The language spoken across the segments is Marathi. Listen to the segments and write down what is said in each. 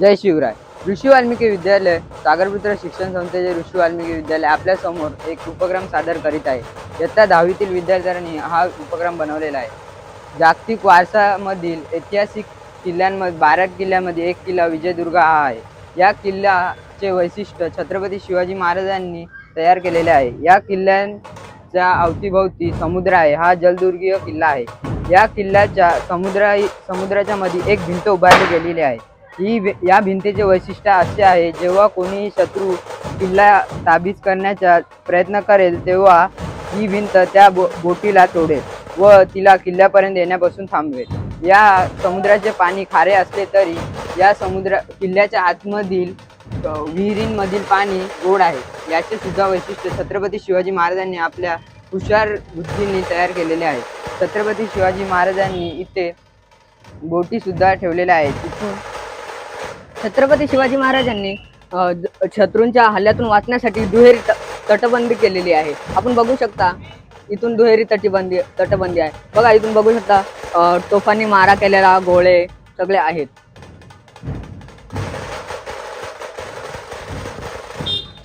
जय शिवराय. ऋषी वाल्मिकी विद्यालय सागरपुत्र शिक्षण संस्थेचे ऋषी वाल्मिकी विद्यालय आपल्यासमोर एक उपक्रम सादर करीत आहे. इयत्ता दहावीतील विद्यार्थ्यांनी हा उपक्रम बनवलेला आहे. जागतिक वारसामधील ऐतिहासिक किल्ल्यांमध्ये बारा किल्ल्यामध्ये एक किल्ला विजयदुर्ग हा आहे. या किल्ल्याचे वैशिष्ट्य छत्रपती शिवाजी महाराजांनी तयार केलेले आहे. या किल्ल्यांच्या अवतीभोवती समुद्र आहे. हा जलदुर्गीय किल्ला आहे. या किल्ल्याच्या समुद्रा समुद्राच्या मध्ये एक भिंत उभारली गेलेली आहे. ही भि- या भिंतीचे वैशिष्ट्य असे आहे जेव्हा कोणीही शत्रू किल्ला ताबीज करण्याचा प्रयत्न करेल तेव्हा ही भिंत त्या बो बोटीला तोडेल व तिला किल्ल्यापर्यंत येण्यापासून थांबवेल. या समुद्राचे पाणी खारे असले तरी या समुद्र किल्ल्याच्या आतमधील विहिरींमधील पाणी गोड आहे. याचे सुद्धा वैशिष्ट्य छत्रपती शिवाजी महाराजांनी आपल्या हुशार बुद्धींनी तयार केलेले आहे. छत्रपती शिवाजी महाराजांनी इथे बोटीसुद्धा ठेवलेल्या आहेत. तिथून छत्रपती शिवाजी महाराजांनी शत्रूंच्या हल्ल्यातून वाचण्यासाठी दुहेरी तटबंदी केलेली आहे. आपण बघू शकता इथून दुहेरी तटबंदी तटबंदी आहे. बघा इथून बघू शकता तोफांनी मारा केलेला गोळे सगळे आहेत.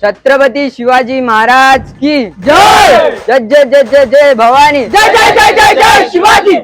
छत्रपती शिवाजी महाराज की जय! जय जय जय जय जय भवानी. जय जय जय जय जय शिवाजी!